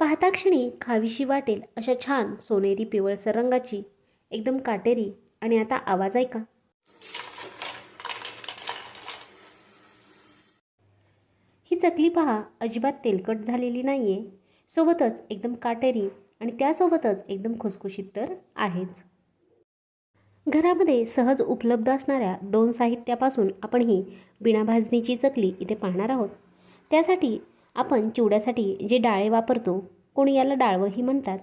पाहता क्षणी खावीशी वाटेल अशा छान सोनेरी पिवळसर रंगाची एकदम काटेरी. आणि आता आवाज ऐका. ही चकली पहा अजिबात तेलकट झालेली नाही आहे सोबतच एकदम काटेरी आणि त्यासोबतच एकदम खुसखुशीत तर आहेच. घरामध्ये सहज उपलब्ध असणाऱ्या दोन साहित्यापासून आपण ही बिना भाजणीची चकली इथे पाहणार आहोत. त्यासाठी आपण चिवड्यासाठी जे डाळे वापरतो कोणी याला डाळवंही म्हणतात.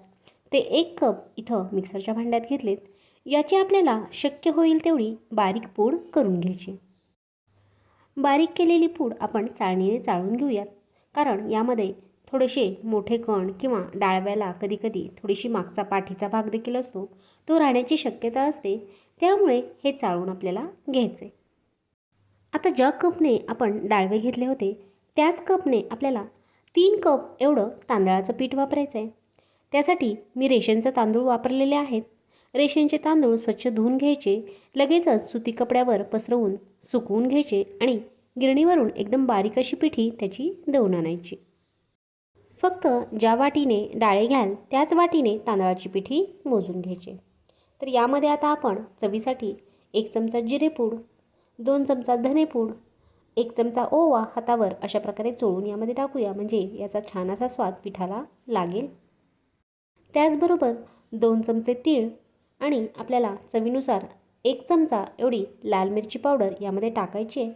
ते एक कप इथं मिक्सरच्या भांड्यात घेतलेत. याची आपल्याला शक्य होईल तेवढी बारीक पूड करून घ्यायची. बारीक केलेली पूड आपण चाळणीने चाळून घेऊयात. कारण यामध्ये थोडेसे मोठे कण किंवा डाळव्याला कधीकधी थोडीशी मागचा पाठीचा भाग देखील असतो. तो राहण्याची शक्यता असते. त्यामुळे हे चाळून आपल्याला घ्यायचे आता ज्या कपने आपण डाळवे घेतले होते त्याच कपने आपल्याला तीन कप एवढं तांदळाचं पीठ वापरायचं आहे त्यासाठी मी रेशनचं तांदूळ वापरलेले आहेत. रेशनचे तांदूळ स्वच्छ धुवून घ्यायचे लगेचच सुती कपड्यावर पसरवून सुकवून घ्यायचे आणि गिरणीवरून एकदम बारीक अशी पिठी त्याची दळून आणायची. फक्त ज्या वाटीने डाळे घ्याल त्याच वाटीने तांदळाची पिठी मोजून घ्यायची. तर यामध्ये आता आपण चवीसाठी एक चमचा जिरेपूड दोन चमचा धनेपूड एक चमचा ओवा हातावर अशा प्रकारे चोळून यामध्ये टाकूया. म्हणजे याचा छान असा स्वाद पिठाला लागेल. त्याचबरोबर दोन चमचे तीळ आणि आपल्याला चवीनुसार एक चमचा एवढी लाल मिरची पावडर यामध्ये टाकायची आहे.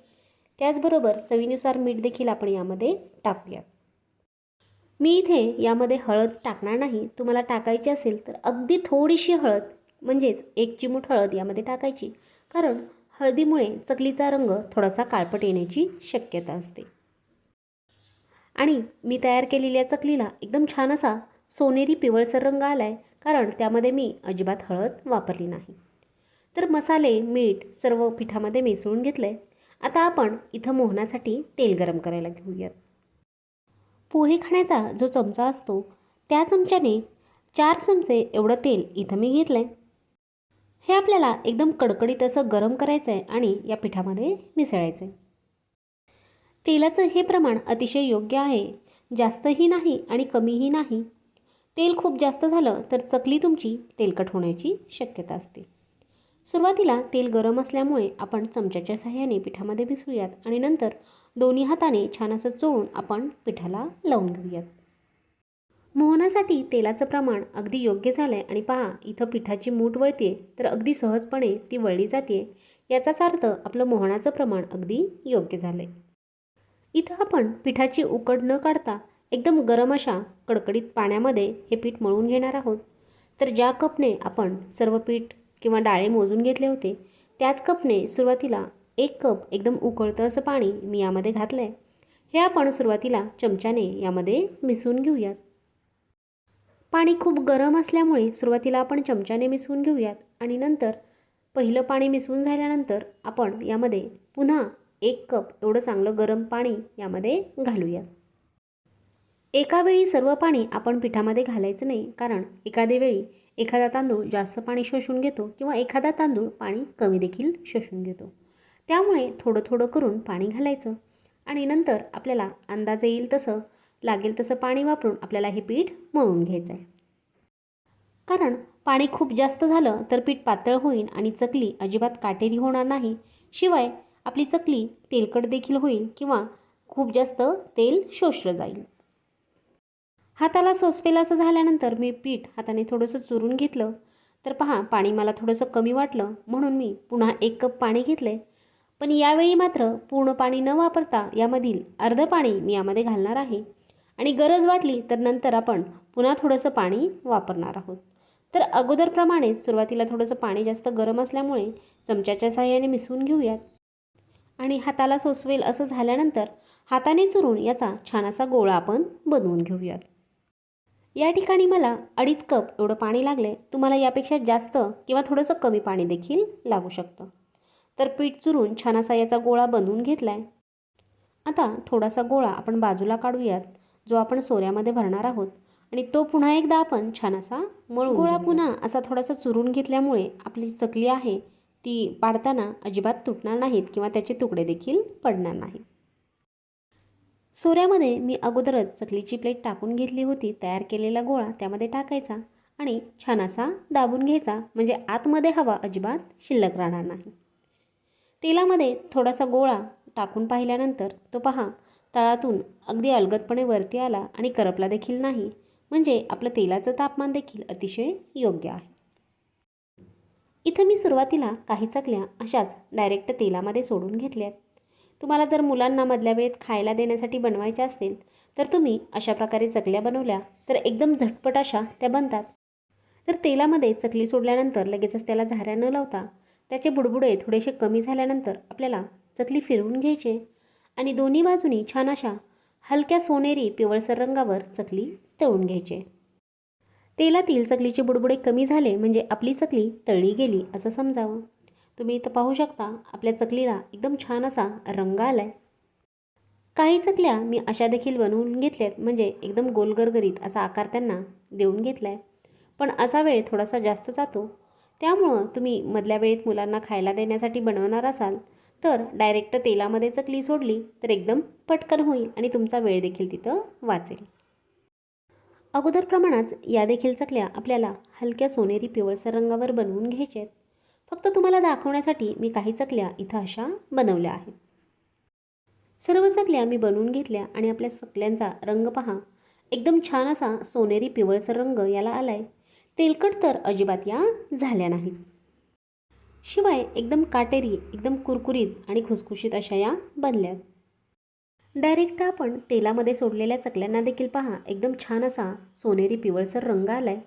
त्याचबरोबर चवीनुसार मीठ देखील आपण यामध्ये टाकूया. मी इथे यामध्ये हळद टाकणार नाही. तुम्हाला टाकायची असेल तर अगदी थोडीशी हळद म्हणजेच एक चिमूट हळद यामध्ये टाकायची. कारण हळदीमुळे चकलीचा रंग थोडासा काळपट येण्याची शक्यता असते. आणि मी तयार केलेल्या चकलीला एकदम छान असा सोनेरी पिवळसर रंग आला आहे कारण त्यामध्ये मी अजिबात हळद वापरली नाही. तर मसाले मीठ सर्व पिठामध्ये मिसळून घेतलं आहे आता आपण इथं मोहनासाठी तेल गरम करायला घेऊयात. पोहे खाण्याचा जो चमचा असतो त्या चमच्याने चार चमचे एवढं तेल इथं मी घेतलं आहे हे आपल्याला एकदम कडकडीत असं गरम करायचं आहे आणि या पिठामध्ये मिसळायचं आहे तेलाचं हे प्रमाण अतिशय योग्य आहे. जास्तही नाही आणि कमीही नाही. तेल खूप जास्त झालं तर चकली तुमची तेलकट होण्याची शक्यता असते. सुरुवातीला तेल गरम असल्यामुळे आपण चमच्याच्या सहाय्याने पिठामध्ये मिसळूयात आणि नंतर दोन्ही हाताने छान असं चोळून आपण पिठाला लावून घेऊयात. मोहनासाठी तेलाचं प्रमाण अगदी योग्य झालं आहे आणि पहा इथं पिठाची मूठ वळते तर अगदी सहजपणे ती वळली जाते याचाच अर्थ आपलं मोहनाचं प्रमाण अगदी योग्य झालं आहे इथं आपण पिठाची उकड न काढता एकदम गरम अशा कडकडीत पाण्यामध्ये हे पीठ मळून घेणार आहोत. तर ज्या कपने आपण सर्व पीठ किंवा डाळे मोजून घेतले होते त्याच कपने सुरुवातीला एक कप एकदम उकळतं असं पाणी मी यामध्ये घातलं आहे हे आपण सुरुवातीला चमच्याने यामध्ये मिसळून घेऊयात. पाणी खूप गरम असल्यामुळे सुरुवातीला आपण चमच्याने मिसळून घेऊयात आणि नंतर पहिलं पाणी मिसळून झाल्यानंतर आपण यामध्ये पुन्हा एक कप एवढं चांगलं गरम पाणी यामध्ये घालूयात. एका वेळी सर्व पाणी आपण पिठामध्ये घालायचं नाही कारण एखाद्या वेळी एखादा तांदूळ जास्त पाणी शोषून घेतो किंवा एखादा तांदूळ पाणी कमी देखील शोषून घेतो. त्यामुळे थोडं थोडं करून पाणी घालायचं आणि नंतर आपल्याला अंदाज येईल तसं लागेल तसं पाणी वापरून आपल्याला हे पीठ मळून घ्यायचं आहे कारण पाणी खूप जास्त झालं तर पीठ पातळ होईल आणि चकली अजिबात काटेरी होणार नाही. शिवाय आपली चकली तेलकट देखील होईल किंवा खूप जास्त तेल शोषलं जाईल. हाताला सोसपेल असं झाल्यानंतर मी पीठ हाताने थोडंसं चुरून घेतलं. तर पहा पाणी मला थोडंसं कमी वाटलं. म्हणून मी पुन्हा एक कप पाणी घेतले पण यावेळी मात्र पूर्ण पाणी न वापरता यामधील अर्धं पाणी मी यामध्ये घालणार आहे. आणि गरज वाटली तर नंतर आपण पुन्हा थोडंसं पाणी वापरणार आहोत. तर अगोदरप्रमाणेच सुरुवातीला थोडंसं पाणी जास्त गरम असल्यामुळे चमच्याच्या साह्याने मिसळून घेऊयात. आणि हाताला सोसवेल असं झाल्यानंतर हाताने चुरून याचा छान असा गोळा आपण बनवून घेऊयात. या ठिकाणी मला अडीच कप एवढं पाणी लागले तुम्हाला यापेक्षा जास्त किंवा थोडंसं कमी पाणी देखील लागू शकतं. तर पीठ चुरून छान असा याचा गोळा बनवून घेतला आहे आता थोडासा गोळा आपण बाजूला काढूयात. जो आपण सोऱ्यामध्ये भरणार आहोत. आणि तो पुन्हा एकदा आपण छान असा मळून गोळा पुन्हा असा थोडासा चुरून घेतल्यामुळे आपली चकली आहे ती पाडताना अजिबात तुटणार नाहीत किंवा त्याचे तुकडे देखील पडणार नाहीत. सोऱ्यामध्ये मी अगोदरच चकलीची प्लेट टाकून घेतली होती तयार केलेला गोळा त्यामध्ये टाकायचा आणि छान असा दाबून घ्यायचा म्हणजे आतमध्ये हवा अजिबात शिल्लक राहणार नाही. तेलामध्ये थोडासा गोळा टाकून पाहिल्यानंतर तो पहा तळातून अगदी अलगदपणे वरती आला आणि करपला देखील नाही. म्हणजे आपलं तेलाचं तापमान देखील अतिशय योग्य आहे. इथं मी सुरुवातीला काही चकल्या अशाच डायरेक्ट तेलामध्ये सोडून घेतल्यात. तुम्हाला जर मुलांना मधल्या वेळेत खायला देण्यासाठी बनवायच्या असतील तर तुम्ही अशा प्रकारे चकल्या बनवल्या तर एकदम झटपट अशा त्या बनतात. तर तेलामध्ये चकली सोडल्यानंतर लगेचच त्याला झाऱ्या न लावता त्याचे बुडबुडे थोडेसे कमी झाल्यानंतर आपल्याला चकली फिरवून घ्यायचे. आणि दोन्ही बाजूनी छान अशा हलक्या सोनेरी पिवळसर रंगावर चकली तळून घ्यायचे. तेलातील चकलीचे बुडबुडे कमी झाले म्हणजे आपली चकली तळली गेली असं समजावं. तुम्ही इथं पाहू शकता आपल्या चकलीला एकदम छान असा रंग आला आहे काही चकल्या मी अशा देखील बनवून घेतल्यात म्हणजे एकदम गोलगरगरीत असा आकार त्यांना देऊन घेतला आहे पण असा वेळ थोडासा जास्त जातो. त्यामुळं तुम्ही मधल्या वेळेत मुलांना खायला देण्यासाठी बनवणार असाल तर डायरेक्ट तेलामध्ये चकली सोडली तर एकदम पटकन होईल आणि तुमचा वेळ देखील तिथं वाचेल. अगोदर प्रमाणात या देखील चकल्या आपल्याला हलक्या सोनेरी पिवळसर रंगावर बनवून घ्यायच्या आहेत. फक्त तुम्हाला दाखवण्यासाठी मी काही चकल्या इथं अशा बनवल्या आहेत. सर्व चकल्या मी बनवून घेतल्या आणि आपल्या चकल्यांचा रंग पहा. एकदम छान असा सोनेरी पिवळसर रंग याला आलाय. तेलकट तर अजिबात या झाल्या नाहीत. शिवाय एकदम काटेरी एकदम कुरकुरीत आणि खुसखुशीत अशा या बनल्यात डायरेक्ट आपण तेलामध्ये सोडलेल्या चकल्यांना देखील पहा एकदम छान असा सोनेरी पिवळसर रंग आलाय.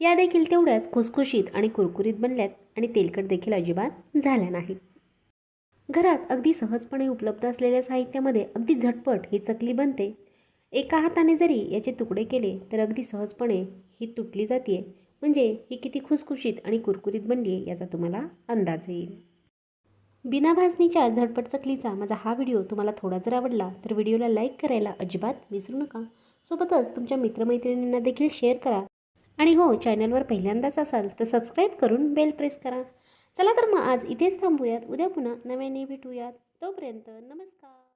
या देखील तेवढ्याच खुसखुशीत आणि कुरकुरीत बनल्यात आणि तेलकट देखील अजिबात झाल्या नाहीत. घरात अगदी सहजपणे उपलब्ध असलेल्या साहित्यामध्ये अगदी झटपट ही चकली बनते. एका हाताने जरी याचे तुकडे केले तर अगदी सहजपणे ही तुटली जाते म्हणजे ही किती खुसखुशीत आणि कुरकुरीत बनली आहे याचा तुम्हाला अंदाज येईल. बिना भाजणीच्या झटपट चकलीचा माझा हा व्हिडिओ तुम्हाला थोडा जर आवडला तर व्हिडिओला लाईक करायला अजिबात विसरू नका. सोबतच तुमच्या मित्रमैत्रिणींना देखील शेअर करा. आणि हो चॅनलवर पहिल्यांदाच असाल तर सबस्क्राईब करून बेल प्रेस करा. चला तर मग आज इथेच थांबूयात. उद्या पुन्हा नव्याने भेटूयात. तोपर्यंत नमस्कार.